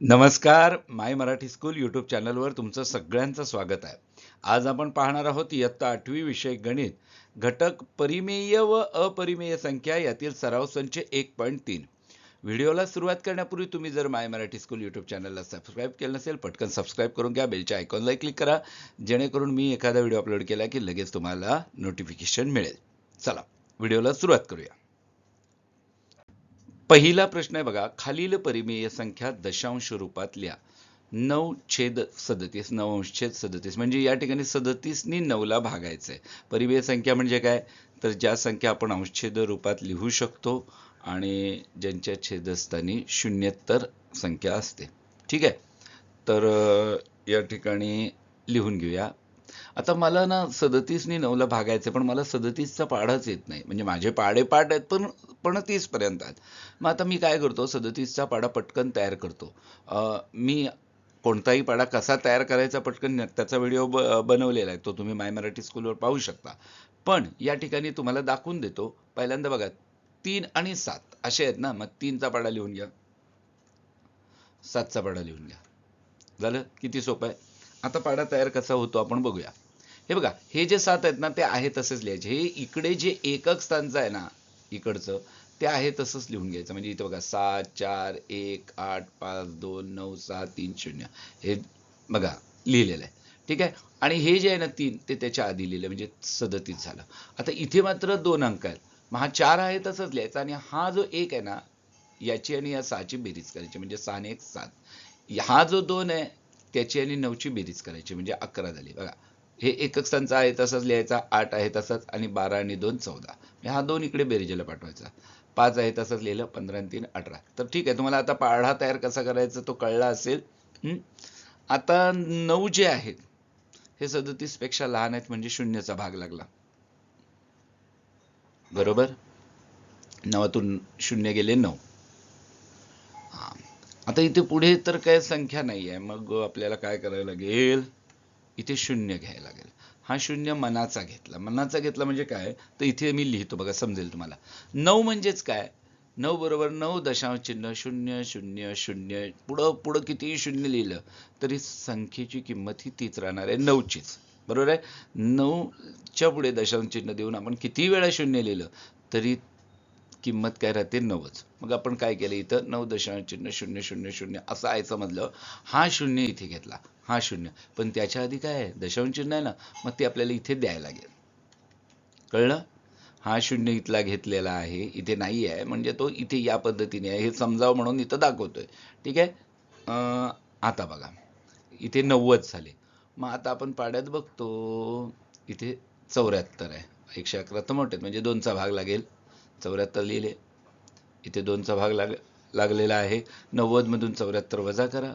नमस्कार माय Marathi school YouTube चॅनलवर तुमचं सगळ्यांचं स्वागत आहे. आज आपण पाहणार आहोत इयत्ता आठवी विषय गणित. घटक परिमेय व अपरिमेय संख्या यातील सराव संच एक पॉईंट तीन. व्हिडिओला सुरुवात करण्यापूर्वी तुम्ही जर माय मराठी स्कूल यूट्यूब चॅनलला सबस्क्राईब केलं नसेल पटकन सबस्क्राईब करून घ्या बेलच्या आयकॉनला क्लिक करा जेणेकरून मी एखादा व्हिडिओ अपलोड केला की लगेच तुम्हाला नोटिफिकेशन मिळेल. चला व्हिडिओला सुरुवात करूया. पहिला प्रश्न आहे बघा खालील परिमेय संख्या दशांश रूपात लिहा नऊ छेद सदतीस नऊ अंश छेद सदतीस. म्हणजे या ठिकाणी सदतीसनी नऊला भागायचं आहे परिमेय संख्या म्हणजे काय? तर ज्या संख्या आपण अंशछेद रूपात लिहू शकतो आणि ज्यांच्या छेदस्थानी शून्यत्तर संख्या असते. ठीक आहे? तर या ठिकाणी लिहून घेऊया. आता मला ना सदतीसनी नऊला भागायचं पण मला सदतीसचा पाढाच येत नाही. म्हणजे माझे पाडे पाठ आहेत पण पण तीसपर्यंत आहेत. मग आता मी काय करतो सदतीसचा पाडा पटकन तयार करतो. मी कोणताही पाडा कसा तयार करायचा पटकन त्याचा व्हिडिओ ब बनवलेला आहे तो तुम्ही माय मराठी स्कूलवर पाहू शकता. पण या ठिकाणी तुम्हाला दाखवून देतो पहिल्यांदा बघा तीन आणि सात. असे आहेत ना मग तीनचा पाडा लिहून घ्या. सातचा पाडा लिहून घ्या. झालं? किती सोपं आहे? आता पाडा तयार कसा होतो आपण बघूया. हे बघा हे जे सात आहेत ना ते आहे तसेच लिहायचे. हे इकडे जे एकक स्थानचं आहे ना इकडचं ते आहे तसंच लिहून घ्यायचं. म्हणजे इथे बघा सात चार एक आठ पाच दोन नऊ सहा तीन शून्य. हे बघा लिहिलेलं आहे. ठीक आहे? आणि हे जे आहे ना तीन ते त्याच्या आधी लिहिलं म्हणजे सदतीस झालं. आता इथे मात्र दोन अंक आहेत. मग हा चार आहे तसंच लिहायचा. आणि हा जो एक आहे ना याची आणि या सहाची बेरीज करायची. म्हणजे सहा एक सात. हा जो दोन आहे त्याची आणि नऊची बेरीज करायची म्हणजे अकरा झाली. बघा हे एकक संच आहे तसाच लिहायचा आठ आहे तसाच आणि बारा आणि दोन चौदा. म्हणजे हा दोन इकडे बेरीजेला पाठवायचा. पाच आहे तसंच लिहिलं पंधरा आणि तीन अठरा. तर ठीक आहे तुम्हाला आता पाढा तयार कसा करायचा तो कळला असेल. आता नऊ जे आहेत हे सदतीसपेक्षा लहान आहेत म्हणजे शून्यचा भाग लागला. बरोबर? नवातून शून्य गेले नऊ. आता इथे पुढे तर काय संख्या नाही आहे मग आपल्याला काय करायला लागेल? इथे शून्य घ्यायला लागेल. हा शून्य मनाचा घेतला. मनाचा घेतला म्हणजे काय? तर इथे मी लिहितो बघा समजेल तुम्हाला. नऊ म्हणजेच काय? नऊ बरोबर नऊ दशांश चिन्ह शून्य शून्य शून्य. पुढं पुढं कितीही शून्य लिहिलं तरी संख्येची किंमत ही तीच राहणार आहे नऊचीच. बरोबर आहे? नऊच्या पुढे दशांश चिन्ह देऊन आपण किती वेळा शून्य लिहिलं तरी किंमत काय राहते नव्वद मग आपण काय केलं इथं? नऊ दशांश चिन्ह शून्य शून्य शून्य असं आहे समजलं. हा शून्य इथे घेतला. हा शून्य. पण त्याच्या आधी काय आहे? दशांश चिन्ह आहे ना? मग ते आपल्याला इथे द्यायला लागेल. कळलं? हा शून्य इथला घेतलेला आहे. इथे नाही आहे. म्हणजे तो इथे या पद्धतीने आहे. हे समजावं म्हणून इथं दाखवतोय. ठीक आहे? आता बघा. इथे नव्वद झाले. मग आता आपण पाड्यात बघतो. इथे चौऱ्याहत्तर आहे. एकशे अकरा तर मोठे म्हणजे दोनचा भाग लागेल. चौऱ्याहत्तर लिहिले. इथे दोनचा भाग लाग लागलेला आहे. नव्वदमधून चौऱ्याहत्तर वजा करा.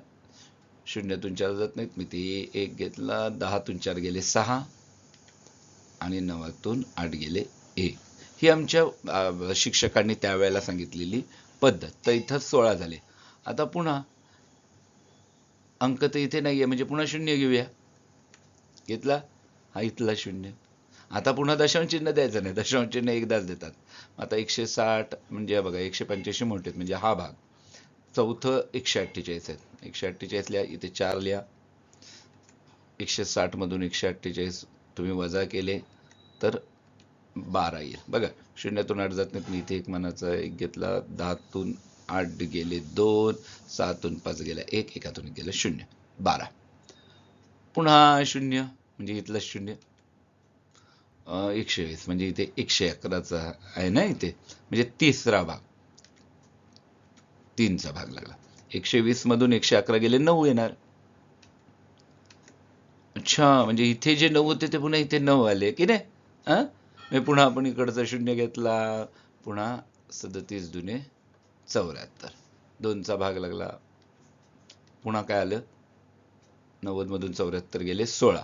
शून्यातून चार जात नाहीत. मी ते एक घेतला. दहातून चार गेले सहा. आणि नवातून आठ गेले एक. ही आमच्या शिक्षकांनी त्यावेळेला सांगितलेली पद्धत. तर इथं सोळा झाले. आता पुन्हा अंक तर इथे नाही आहे म्हणजे पुन्हा शून्य घेऊया. घेतला? हा इथला शून्य. आता पुन्हा दशांश चिन्ह द्यायचं नाही. दशांश चिन्ह एकदाच देतात. आता एकशे साठ म्हणजे बघा एकशे पंच्याऐंशी मोठे आहेत. म्हणजे हा भाग. चौथं एकशे अठ्ठेचाळीस आहेत. एकशे अठ्ठेचाळीस लिहा इथे चार लिहा. एकशे साठमधून एकशे अठ्ठेचाळीस तुम्ही वजा केले तर बारा येईल. बघा शून्यातून आठ जात नाही इथे एक मनाचा एक घेतला. दहातून आठ गेले दोन सातून पाच गेला एक एकातून एक गेलं शून्य. बारा. पुन्हा शून्य. म्हणजे इथलं शून्य. एकशे वीस. म्हणजे इथे एकशे अकराचा आहे ना इथे? म्हणजे तिसरा भाग. तीनचा भाग लागला. एकशे वीस मधून एकशे अकरा गेले नऊ येणार. अच्छा म्हणजे इथे जे नऊ होते ते पुन्हा इथे नऊ आले की नाही? हा म्हणजे पुन्हा आपण इकडचा शून्य घेतला. पुन्हा सदतीस दुने चौऱ्याहत्तर. दोनचा भाग लागला. पुन्हा काय आलं? नव्वद मधून चौऱ्याहत्तर गेले सोळा.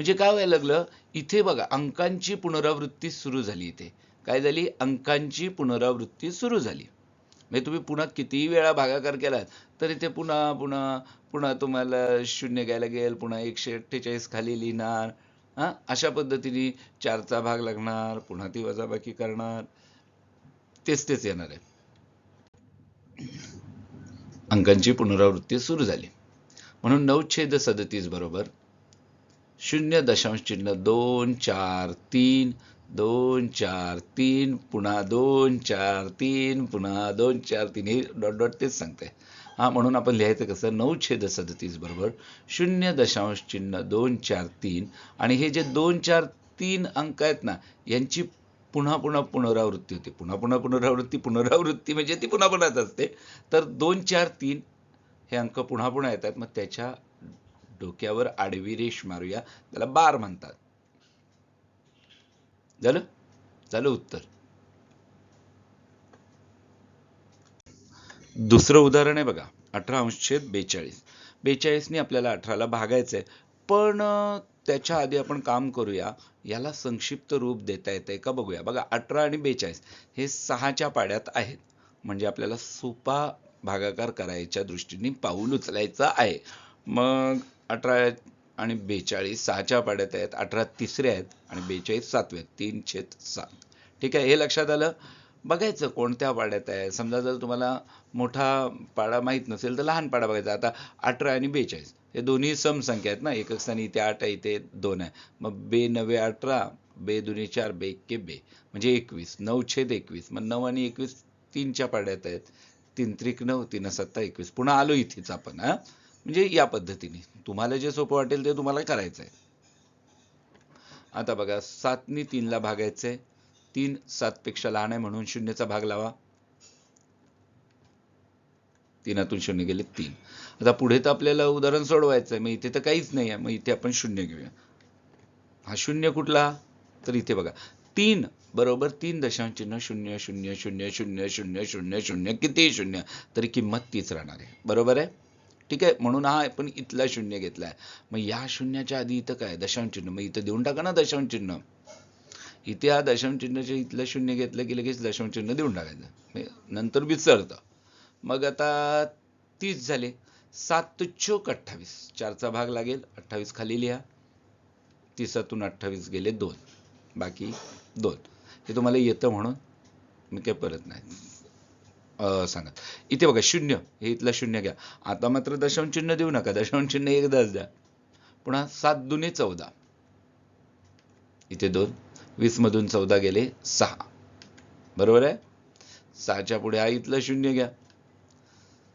म्हणजे काय व्हायला लागलं? इथे बघा अंकांची पुनरावृत्ती सुरू झाली इथे. काय झाली? अंकांची पुनरावृत्ती सुरू झाली. म्हणजे तुम्ही पुन्हा कितीही वेळा भागाकार केलात तर इथे पुन्हा पुन्हा पुन्हा तुम्हाला शून्य घ्यायला लागेल पुन्हा एकशे अठ्ठेचाळीस खाली लिहिणार हां? अशा पद्धतीने चारचा भाग लागणार पुन्हा ती वजाबाकी करणार. तेच तेच येणार आहे. अंकांची पुनरावृत्ती सुरू झाली. म्हणून नऊ छेद सदतीस बरोबर शून्य दशांश चिन्ह दोन चार तीन दोन चार तीन पुन्हा दोन चार तीन पुन्हा दोन चार तीन. हे डॉट डॉट तेच सांगते. हा म्हणून आपण लिहायचं कसं? नऊ छेद सदतीस बरोबर. शून्य दशांश चिन्ह दोन चार तीन. आणि हे जे दोन चार तीन अंक आहेत ना यांची पुन्हा पुन्हा पुनरावृत्ती होते. पुन्हा पुन्हा पुनरावृत्ती पुनरावृत्ती म्हणजे ती पुन्हा पुन्हाच असते. तर दोन चार तीन हे अंक पुन्हा पुन्हा येतात. मग त्याच्या डोक्यावर आडवी रेष मारूया. त्याला बार म्हणतात. झालं? झालं उत्तर. दुसरं उदाहरण आहे बघा. अठरा अंशछेद बेचाळीस. बेचाळीसने आपल्याला अठराला भागायचं आहे पण त्याच्या आधी आपण काम करूया. याला संक्षिप्त रूप देता येतंय का बघूया. बघा अठरा आणि बेचाळीस हे सहाच्या पाड्यात आहेत. म्हणजे आपल्याला सोपा भागाकार करायच्या दृष्टीने पाऊल उचलायचं आहे. मग अठरा आणि बेचाळीस सहाच्या पाड्यात आहेत अठरा तिसऱ्या आहेत आणि बेचाळीस सातवे आहेत तीन छेद सात. ठीक आहे हे लक्षात आलं? बघायचं कोणत्या पाड्यात आहे. समजा जर तुम्हाला मोठा पाडा माहीत नसेल तर लहान पाडा बघायचा. आता अठरा आणि बेचाळीस हे दोन्ही समसंख्या आहेत ना. एकक स्थानी इथे आठ आहे इथे दोन आहे. मग बे नवे अठरा बे दुनी चार बे के बे. म्हणजे एकवीस नऊ छेद एकवीस. मग नऊ आणि एकवीस तीनच्या पाड्यात आहेत. तीन त्रिक नऊ तीन सत्ता एकवीस. पुन्हा आलो इथेच आपण हां. म्हणजे या पद्धतीने. तुम्हाला जे सोपं वाटेल ते तुम्हाला करायचं आहे आता बघा सातनी तीनला भागायचं आहे तीन सातपेक्षा लहान आहे म्हणून शून्यचा भाग लावा. तीनातून शून्य गेले तीन. आता पुढे तर आपल्याला उदाहरण सोडवायचं आहे मग इथे तर काहीच नाही आहे मग इथे आपण शून्य घेऊया. हा शून्य कुठला? तर इथे बघा. तीन बरोबर तीन दशांश चिन्ह शून्य शून्य शून्य शून्य शून्य शून्य शून्य किती शून्य? तरी किंमत तीच राहणार आहे. बरोबर आहे? ठीक आहे म्हणून हा आपण इथला शून्य घेतला आहे मग या शून्याच्या आधी इथं काय? दशांश चिन्ह मग इथं देऊन टाका ना दशांश चिन्ह इथे हा दशांश चिन्हाच्या इथलं शून्य घेतलं की लगेच दशांश चिन्ह देऊन टाकायचं. नंतर विसरतं. मग आता तीस झाले. सात चोक अठ्ठावीस. चारचा भाग लागेल. अठ्ठावीस खाली लिहा. तिसातून अठ्ठावीस गेले दोन. बाकी दोन. हे तुम्हाला येतं म्हणून. मी काही परत नाही. सांगा सांगत. इथे बघा शून्य. हे इथलं शून्य घ्या. आता मात्र दशांश चिन्ह देऊ नका. दशांश चिन्ह एकदाच द्या. पुन्हा सात दुने चौदा. इथे दोन. वीसमधून चौदा गेले सहा. बरोबर आहे? सहाच्या पुढे हा इथलं शून्य घ्या.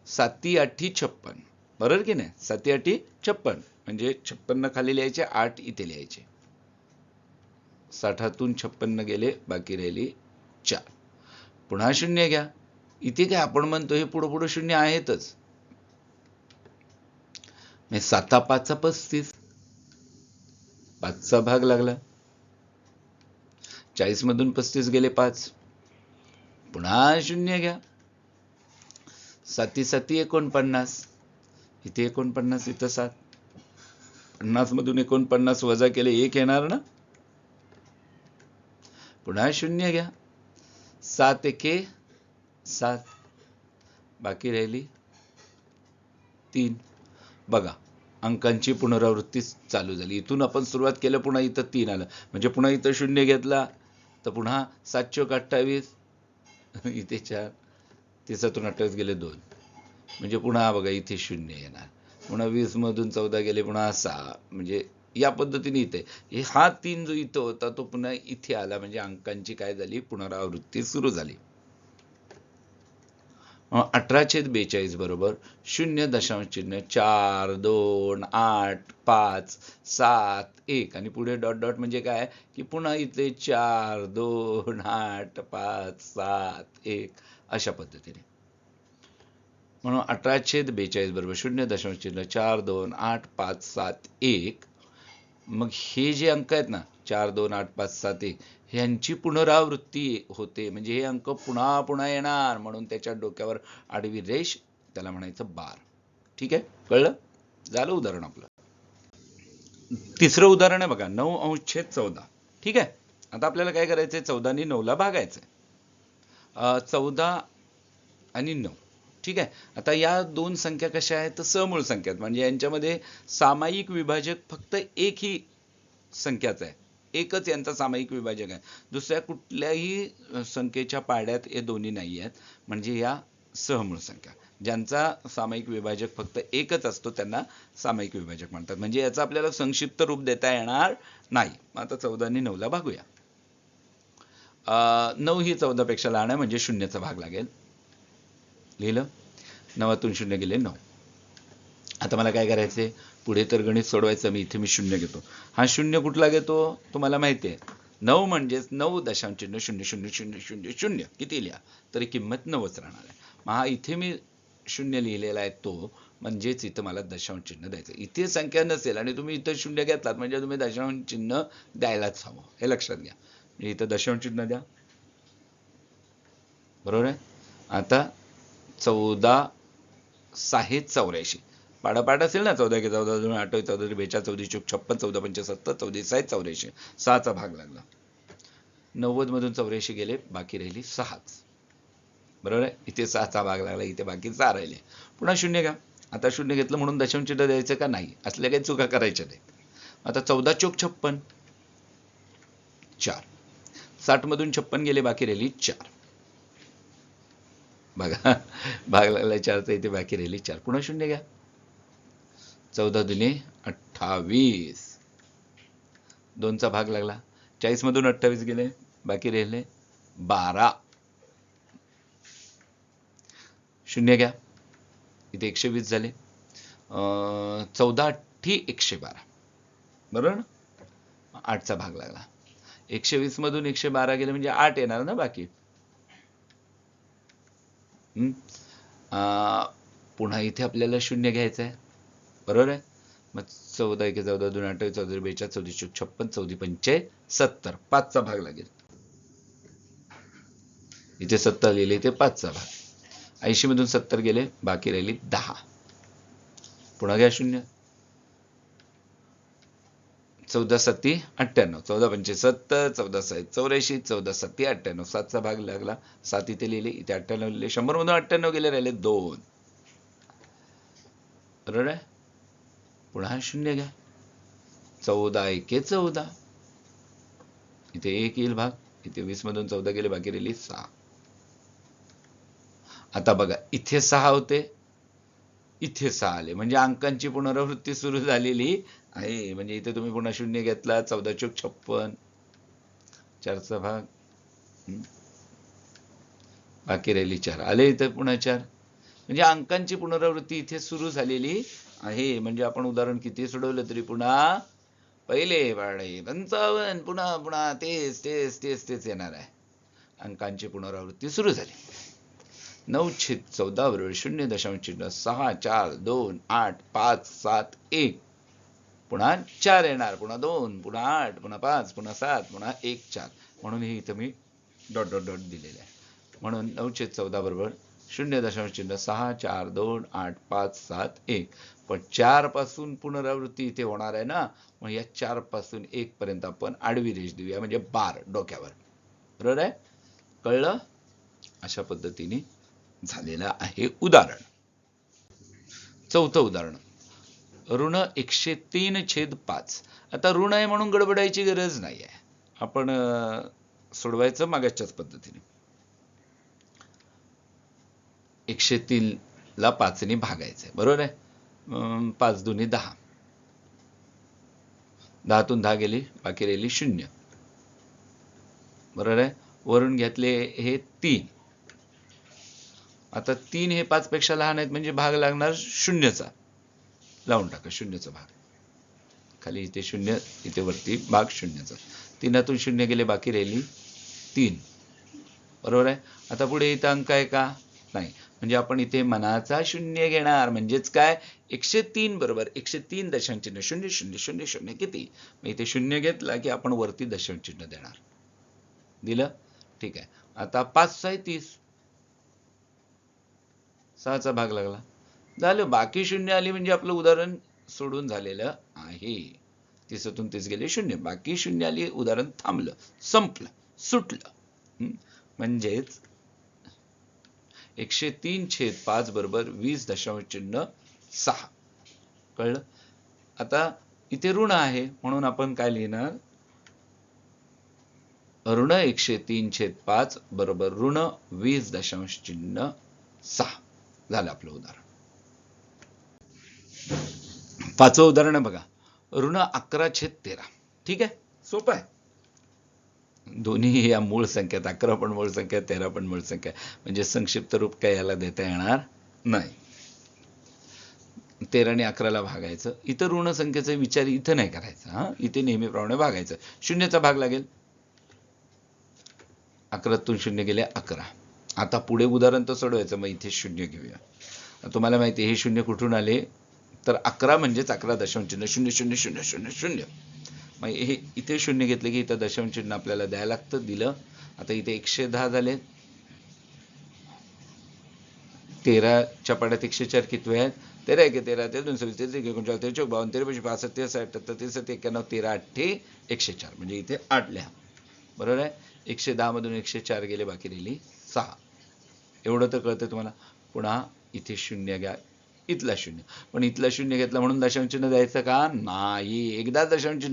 साती आठी छप्पन. बरोबर की नाही? साती आठी छप्पन. म्हणजे छप्पन्न खाली लिहायचे आठ इथे लिहायचे. साठातून छप्पन्न गेले बाकी राहिली चार. पुन्हा शून्य घ्या. इथे काय आपण म्हणतो हे पुढं पुढं शून्य आहेतच. म्हणजे साता पाचचा पस्तीस. पाचचा भाग लागला. चाळीस मधून पस्तीस गेले पाच. पुन्हा शून्य घ्या. साती साती एकोणपन्नास. इथे एकोणपन्नास इथं सात. पन्नास मधून एकोणपन्नास वजा केले एक येणार ना? पुन्हा शून्य घ्या. सात एके सात बाकी राहिली तीन. बघा अंकांची पुनरावृत्ती चालू झाली. इथून आपण सुरुवात केलं पुन्हा इथं तीन आलं. म्हणजे पुन्हा इथं शून्य घेतला तर पुन्हा सात चोक अठ्ठावीस. इथे चार तिसातून अठ्ठावीस गेले दोन. म्हणजे पुन्हा बघा इथे शून्य येणार. पुन्हा वीसमधून चौदा गेले पुन्हा सहा. म्हणजे या पद्धतीने इथे. हे हा तीन जो इथं होता तो पुन्हा इथे आला. म्हणजे अंकांची काय झाली? पुनरावृत्ती सुरू झाली. मग अठरा छेद बेचाळीस बरोबर शून्य दशांश चिन्ह चार दोन आठ पाच सात एक. आणि पुढे डॉट डॉट म्हणजे काय? की पुन्हा इथे चार दोन आठ पाच सात एक अशा पद्धतीने. म्हणून अठरा छेद बेचाळीस बरोबर शून्य दशांश चिन्ह चार दोन आठ पाच सात एक. मग हे जे अंक आहेत ना चार दोन आठ पाच सात एक ह्यांची पुनरावृत्ती होते. म्हणजे हे अंक पुन्हा पुन्हा येणार म्हणून त्याच्या डोक्यावर आडवी रेष त्याला म्हणायचं बार. ठीक आहे? कळलं? झालं उदाहरण आपलं. तिसरं उदाहरण आहे बघा नऊ अंश छेद चौदा. ठीक आहे? आता आपल्याला काय करायचंय? चौदानी नऊला भागायचंय. चौदा आणि नऊ. ठीक आहे? आता या दोन संख्या कशा आहेत? तर समूळ संख्या म्हणजे यांच्यामध्ये सामायिक विभाजक फक्त एक ही संख्याचा आहे. एकच यांचा सामायिक विभाजक आहे. दुसऱ्या कुठल्याही संख्येच्या पाड्यात हे दोन्ही नाही आहेत. म्हणजे या सहमूळ संख्या. ज्यांचा सामायिक विभाजक फक्त एकच असतो त्यांना सामायिक विभाजक म्हणतात. म्हणजे याचं आपल्याला संक्षिप्त रूप देता येणार नाही. मग आता चौदा आणि नऊला भागूया. नऊ ही चौदापेक्षा लहान आहे म्हणजे शून्याचा भाग लागेल. लिहिलं. नवातून शून्य गेले नऊ. आता मला काय करायचंय? पुढे तर गणित सोडवायचं मी इथे मी शून्य घेतो. हा शून्य कुठला घेतो? तुम्हाला माहिती आहे. नऊ म्हणजेच नऊ दशांश चिन्ह शून्य शून्य शून्य शून्य शून्य. किती लिहा? तरी किंमत नऊच राहणार आहे. मग हा इथे मी शून्य लिहिलेला आहे तो म्हणजेच इथं मला दशांश चिन्ह द्यायचं इथे संख्या नसेल आणि तुम्ही इथं शून्य घेतलात म्हणजे तुम्ही दशांश चिन्ह द्यायलाच हवं. हे लक्षात घ्या. म्हणजे इथं दशांश चिन्ह द्या. बरोबर आहे? आता चौदा सहा चौऱ्याऐंशी. पाडापाड असेल ना चौदा की चौदा दोन आठ चौदा बेचाळ चौदा चौक छप्पन चौदा पंचे चौदा सहा चौऱ्याऐंशी सहाचा भाग लागला. नव्वदमधून चौऱ्याऐंशी गेले बाकी राहिली सहाच. बरोबर आहे? इथे सहाचा भाग लागला इथे बाकी सहा राहिले. पुन्हा शून्य घ्या. आता शून्य घेतलं म्हणून दशमचिन्ह द्यायचं का नाही? असल्या काही चुका करायच्या नाही आता चौदा चौक छप्पन चार. साठ मधून छप्पन गेले बाकी राहिली चार. बघा भाग लागला चारचा इथे बाकी राहिली. चार पुन्हा शून्य घ्या. चौदा दुने अठ्ठावीस. दोनचा भाग लागला. चाळीसमधून अठ्ठावीस गेले बाकी राहिले बारा. शून्य घ्या. इथे एकशे वीस झाले. अं, चौदा अठ्ठी एकशे बारा. बरोबर ना? आठचा भाग लागला. एकशे वीस मधून एकशे बारा गेले म्हणजे आठ येणार ना बाकी? पुन्हा इथे आपल्याला शून्य घ्यायचं आहे. बरोबर आहे? मग चौदा एक चौदा दोन अठ्ठावीस चौदा बेचाळीस चौदा छप्पन चौदा पंचे सत्तर. पाचचा भाग लागेल. इथे सत्तर लिहिले इथे पाचचा भाग. ऐंशी मधून सत्तर गेले बाकी राहिली दहा. पुन्हा घ्या शून्य. चौदा सत्ती अठ्ठ्याण्णव. चौदा पंचे सत्तर चौदा सात चौऱ्याऐंशी चौदा सत्ती अठ्ठ्याण्णव. सातचा भाग लागला. सात इथे लिहिले. इथे अठ्ठ्याण्णव लिहिले. शंभरमधून अठ्ठ्याण्णव गेले राहिले दोन. बरोबर आहे? पुन्हा शून्य घ्या. चौदा एके चौदा. इथे एक येईल भाग. इथे वीस मधून चौदा गेले बाकी राहिली सहा. आता बघा इथे सहा होते. इथे सहा आले म्हणजे अंकांची पुनरावृत्ती सुरू झालेली आहे. म्हणजे इथे तुम्ही पुन्हा शून्य घेतला चौदा चौक छप्पन चारचा भाग बाकी राहिली चार. आले इथे पुन्हा चार. म्हणजे अंकांची पुनरावृत्ती इथे सुरू झालेली आहे. म्हणजे आपण उदाहरण किती सोडवलं तरी पुन्हा पहिले पाडे पंचावन्न पुन्हा पुन्हा तेच तेच तेच तेच येणार आहे. अंकांची पुनरावृत्ती सुरू झाली. नऊ छेद चौदा बरोबर शून्य दशांश चिन्ह सहा चार दोन आठ पाच सात एक. पुन्हा चार येणार पुन्हा दोन पुन्हा आठ पुन्हा पाच पुन्हा सात पुन्हा एक चार. म्हणून हे इथं मी डॉट डॉट डॉट दिलेलं आहे. म्हणून नऊशे चौदा बरोबर शून्य दशांश चिन्ह सहा चार दोन आठ पाच सात एक. पण चारपासून पुनरावृत्ती इथे होणार आहे ना मग या चारपासून एक पर्यंत आपण आडवी रेष देऊया म्हणजे बार डोक्यावर. बरोबर आहे? कळलं? अशा पद्धतीने झालेलं आहे उदाहरण. चौथं उदाहरण. ऋण एकशे तीन छेद पाच. आता ऋण आहे म्हणून गडबडायची गरज नाही आहे आपण सोडवायचं मागाच्याच पद्धतीने. एकशे तीन ला पाचने भागायचंय. बरोबर आहे? अं, पाच दोन्ही दहा. दहातून दहा गेली बाकी राहिली शून्य. बरोबर आहे? वरून घेतले हे तीन. आता तीन हे पाच पेक्षा लहान आहेत म्हणजे भाग लागणार शून्यचा. लावून टाका शून्यचा भाग. खाली इथे शून्य इथे वरती भाग शून्यचा. तीनातून शून्य गेले बाकी राहिली तीन. बरोबर आहे? आता पुढे इथं अंक आहे का? नाही. म्हणजे आपण इथे मनाचा शून्य घेणार. म्हणजेच काय? एकशे तीन बरोबर. एकशे तीन दशांचिन्ह शून्य शून्य शून्य शून्य. किती? मग इथे शून्य घेतला की आपण वरती दशांचिन्ह देणार. दिलं? ठीक आहे. आता पाच सहा तीस. सहाचा भाग लागला. झालं बाकी शून्य आली म्हणजे आपलं उदाहरण सोडून झालेलं आहे. तिसतून तीस गेले शून्य. बाकी शून्य आली उदाहरण थांबलं संपलं सुटलं. म्हणजेच एकशे तीन छेद पाच बरोबर वीस दशांश चिन्ह सहा. कळलं? आता इथे ऋण आहे म्हणून आपण काय लिहिणार? ऋण एकशे तीन छेद पाच बरोबर ऋण वीस दशांश चिन्ह सहा. झालं आपलं उदाहरण. पाचवं उदाहरण आहे बघा. ऋण अकरा छेद तेरा. ठीक आहे? सोपं आहे. दोन्ही या मूळ संख्यात अकरा पण मूळ संख्या तेरा पण मूळ संख्या. म्हणजे संक्षिप्त रूप काय याला देता येणार नाही. तेरा आणि अकराला भागायचं. इथं ऋण संख्येचा विचार इथं नाही करायचा हा? इथे नेहमीप्रमाणे भागायचं. शून्याचा भाग लागेल. अकरातून शून्य गेले अकरा. आता पुढे उदाहरण तर सोडवायचं मग इथे शून्य घेऊया. तुम्हाला माहिती आहे हे शून्य कुठून आले? तर अकरा म्हणजेच अकरा दशांश शून्य शून्य शून्य शून्य शून्य. मग हे इथे शून्य घेतलं की इथं दशमचिन्ह आपल्याला द्यायला लागतं दिलं. आता इथे एकशे दहा झाले. तेराच्या पाड्यात एकशे चार कितवे आहेत? तेरा एक तेरा ते दोन सव्वीस तेच एकोणचाळीस तेरा चौक बावन्न तेरा पैसे पासष्ट तेरा साठ अठ्ठ्याहत्तर तेरा एक्क्याण्णव तेरा अठ्ठे एकशे चार. म्हणजे इथे आठ लिहा. बरोबर आहे? एकशे दहामधून एकशे चार गेले बाकी राहिली सहा. एवढं तर कळतं तुम्हाला. पुन्हा इथे शून्य घ्या. इथला शून्य. पण इथला शून्य घेतला म्हणून दशांश द्यायचं का? नाही. एकदा दशांश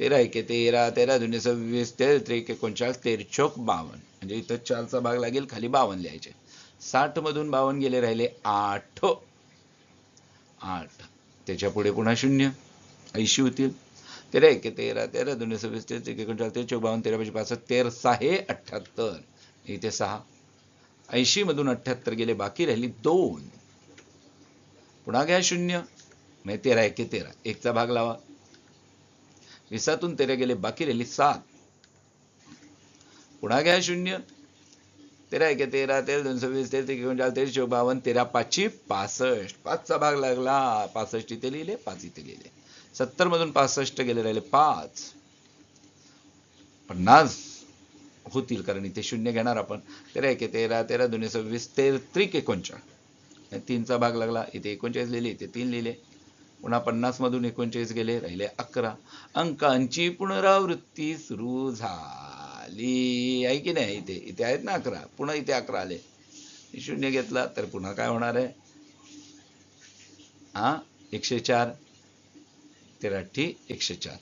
तेरा एके तेरा तेरा दोन्ही सव्वीस तेर त्रिक एकोणचाळीस तेर चौक बावन्न म्हणजे इथं चारचा भाग लागेल खाली बावन्न लिहायचे. साठ मधून बावन्न गेले राहिले आठ. आठ. त्याच्या पुढे पुन्हा शून्य. ऐंशी होतील. तेरा एके तेरा तेरा दोन्ही सव्वीस तेर त्रिक एकोणचाळीस तेरा चौक बावन्न तेरा पाचशे पासष्ट तेरसा हे अठ्ठ्याहत्तर इथे सहा. ऐंशी मधून अठ्ठ्याहत्तर गेले बाकी राहिली दोन. पुन्हा घ्या शून्य. म्हणजे तेरा एके तेरा. एकचा भाग लावा. विसातून तेरा गेले बाकी राहिली सात. पुन्हा घ्या शून्य. तेरा एके तेरा तेरा दोन सव्वीस तेरा एकोणचाळीस तेरा चौक बावन्न तेरा पाचशे पासष्ट. पाचचा भाग लागला. पासष्ट इथे लिहिले पाच इथे लिहिले. सत्तर मधून पासष्ट गेले राहिले पाच. पन्नास. होतील कारण इथे शून्य घेणार आपण. तेरा एके तेरा तेरा दोन्ही सव्वीस तेर त्रिक एकोणचाळ. तीनचा भाग लागला इथे एकोणचाळीस लिहिले इथे तीन लिहिले. पुन्हा पन्नासमधून एकोणचाळीस गेले राहिले अकरा. अंकांची पुनरावृत्ती सुरू झाली. आहे की नाही इथे? इथे आहेत ना अकरा. पुन्हा इथे अकरा आले. शून्य घेतला तर पुन्हा काय होणार आहे? हा? एकशे चार. तेराठी एकशे चार.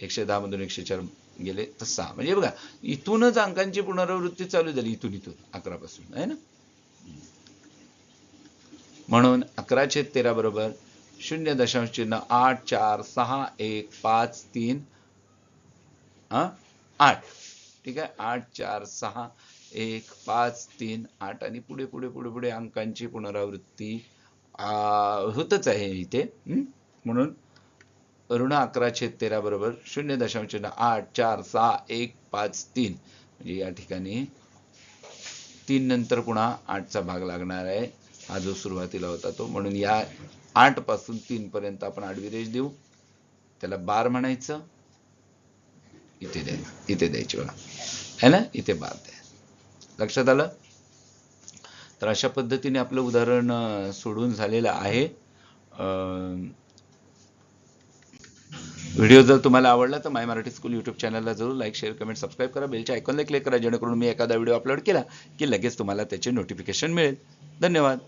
एकशे दहा मधून एकशे चार गेले तर सहा. म्हणजे बघा इथूनच अंकांची पुनरावृत्ती चालू झाली इथून इथून अकरा पासून आहे ना? म्हणून अकरा छेद तेरा बरोबर शून्य दशांश चिन्ह आठ चार सहा एक पाच तीन हा? आठ. ठीक आहे? आठ चार सहा एक पाच तीन आठ आणि पुढे पुढे पुढे पुढे अंकांची पुनरावृत्ती होतच आहे इथे. म्हणून ऋण अकरा छेद तेरा बरोबर शून्य दशांश आठ चार सहा एक पाच तीन. म्हणजे या ठिकाणी तीन नंतर पुन्हा आठचा भाग लागणार आहे. हा जो सुरुवातीला होता तो. म्हणून या आठपासून तीन पर्यंत आपण आडवी रेष देऊ. त्याला बार म्हणायचं. इथे द्यायला इथे द्यायची बघा. है ना? इथे बार द्या. लक्षात आलं? तर अशा पद्धतीने आपलं उदाहरण सोडून झालेलं आहे. अं, व्हिडिओ जर तुम्हाला आवडला तर माय मराठी स्कूल यूट्यूब चॅनलला जरूर लाईक शेअर कमेंट सबस्क्राईब करा. बेलच्या आयकॉनला क्लिक करा जेणेकरून मी एखादा व्हिडिओ अपलोड केला की लगेच तुम्हाला त्याचे नोटिफिकेशन मिळेल. धन्यवाद.